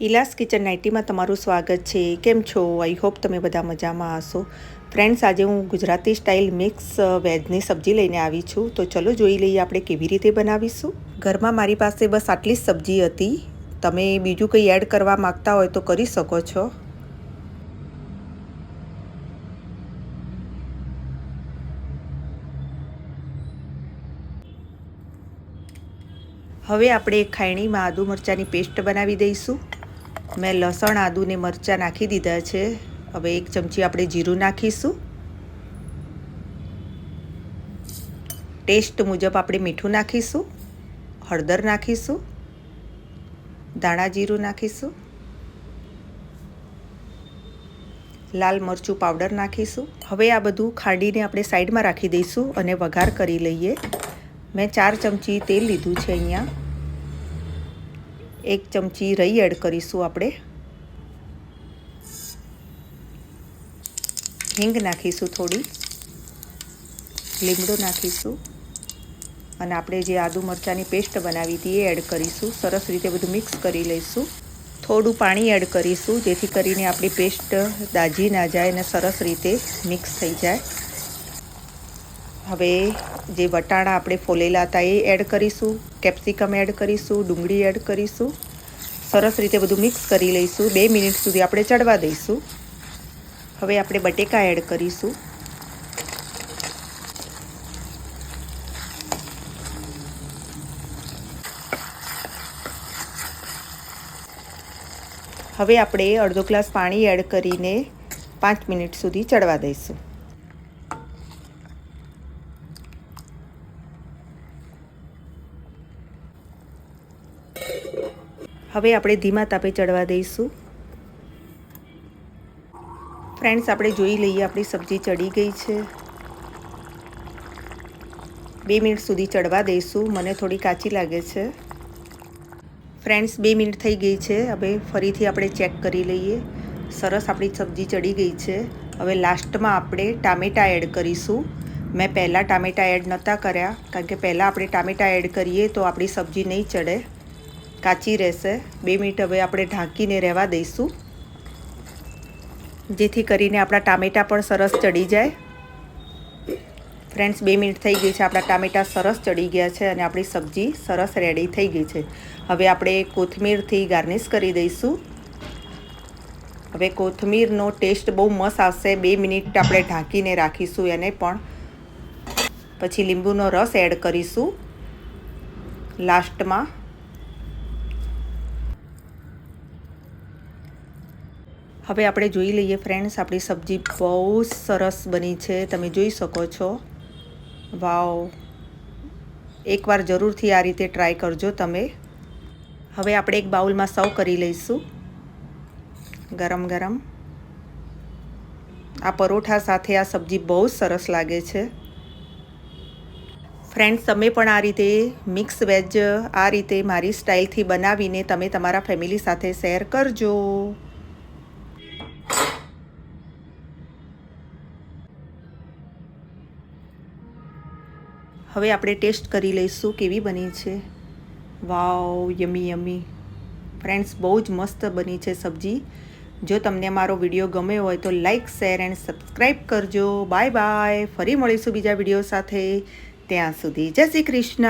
ઇલાસ kitchen નાઇટીમાં તમારું સ્વાગત છે. કેમ છો? આઈ હોપ તમે બધા મજામાં હશો. ફ્રેન્ડ્સ આજે હું ગુજરાતી સ્ટાઇલ મિક્સ વેજની સબ્જી લઈને આવી છું. તો ચલો જોઈ લઈએ આપણે કેવી રીતે બનાવીશું. ઘરમાં મારી પાસે બસ આટલી જ સબ્જી હતી. તમે બીજું કંઈ એડ કરવા માંગતા હોય તો કરી શકો છો. હવે આપણે ખાયણીમાં આદુ મરચાંની પેસ્ટ બનાવી દઈશું. મેં લસણ, આદુ ને મરચાં નાખી દીધા છે. હવે એક ચમચી આપણે જીરું નાખીશું. ટેસ્ટ મુજબ આપણે મીઠું નાખીશું, હળદર નાખીશું, ધાણા જીરું નાખીશું, લાલ મરચું પાવડર નાખીશું. હવે આ બધું ખાંડીને આપણે સાઈડમાં રાખી દઈશું અને વઘાર કરી લઈએ. મેં ચાર ચમચી તેલ લીધું છે અહીંયા. એક ચમચી રઈ એડ કરીશું આપણે. હિંગ નાખીશું થોડી. લીમડો નાખીશું. અને આપણે જે આદુ મરચાંની પેસ્ટ બનાવી હતી એ એડ કરીશું. સરસ રીતે બધું મિક્સ કરી લઈશું. થોડું પાણી એડ કરીશું જેથી કરીને આપણી પેસ્ટ દાજી ના જાય અને સરસ રીતે મિક્સ થઈ જાય. હવે જે વટાણા આપણે ફોલેલા હતા એ એડ કરીશું કેપ્સિકમ એડ કરીશું, ડુંગળી એડ કરીશું. સરસ રીતે બધું મિક્સ કરી લઈશું. બે મિનિટ સુધી આપણે ચડવા દઈશું. હવે આપણે બટેકા એડ કરીશું. હવે આપણે અડધો ગ્લાસ પાણી એડ કરીને પાંચ મિનિટ સુધી ચડવા દઈશું. હવે આપણે ધીમા તાપે ચડવા દઈશું. ફ્રેન્ડ્સ આપણે જોઈ લઈએ, આપણી સબ્જી ચડી ગઈ છે. બે મિનિટ સુધી ચડવા દઈશું. મને થોડી કાચી લાગે છે. ફ્રેન્ડ્સ બે મિનિટ થઈ ગઈ છે. હવે ફરીથી આપણે ચેક કરી લઈએ. સરસ આપણી સબ્જી ચડી ગઈ છે. હવે લાસ્ટમાં આપણે ટામેટાં એડ કરીશું. મેં પહેલાં ટામેટાં એડ નહોતા કર્યા, કારણ કે પહેલાં આપણે ટામેટાં એડ કરીએ તો આપણી સબ્જી નહીં ચડે. કાચી રહેશે. બે મિનિટ હવે આપણે ઢાંકીને રહેવા દઈશું. જેથી કરીને આપણા ટામેટાં પણ સરસ ચડી જાય. ફ્રેન્ડ્સ, બે મિનિટ થઈ ગઈ છે. આપણા ટામેટાં સરસ ચડી ગયા છે અને આપણી સબ્જી સરસ રેડી થઈ ગઈ છે. હવે આપણે કોથમીરથી ગાર્નિશ કરી દઈશું. હવે કોથમીરનો ટેસ્ટ બહુ મસ્ત આવશે. બે મિનિટ આપણે ઢાંકીને રાખીશું એને પણ. પછી લીંબુનો રસ એડ કરીશું. લાસ્ટમાં હવે આપણે જોઈ લઈએ ફ્રેન્ડ્સ આપણી સબ્જી બહુ સરસ બની છે, તમે જોઈ શકો છો. વાવ. એકવાર જરૂરથી આ રીતે ટ્રાય કરજો તમે. હવે આપણે એક બાઉલમાં સર્વ કરી લઈશું. ગરમ ગરમ. આ પરોઠા સાથે આ સબ્જી બહુ સરસ લાગે છે. ફ્રેન્ડ્સ તમે પણ આ રીતે મિક્સ વેજ આ રીતે મારી સ્ટાઇલથી બનાવીને તમે તમારા ફેમિલી સાથે શેર કરજો. હવે આપણે ટેસ્ટ કરી લઈશું કેવી બની છે. વાવ, યમી યમી. ફ્રેન્ડ્સ, બહુ જ મસ્ત બની છે સબ્જી. જો તમને મારો વીડિયો ગમ્યો હોય તો લાઇક શેર એન્ડ સબસ્ક્રાઈબ કરજો. Bye bye. ફરી મળીશું બીજા વીડિયો સાથે. ત્યાં સુધી જય શ્રી કૃષ્ણ.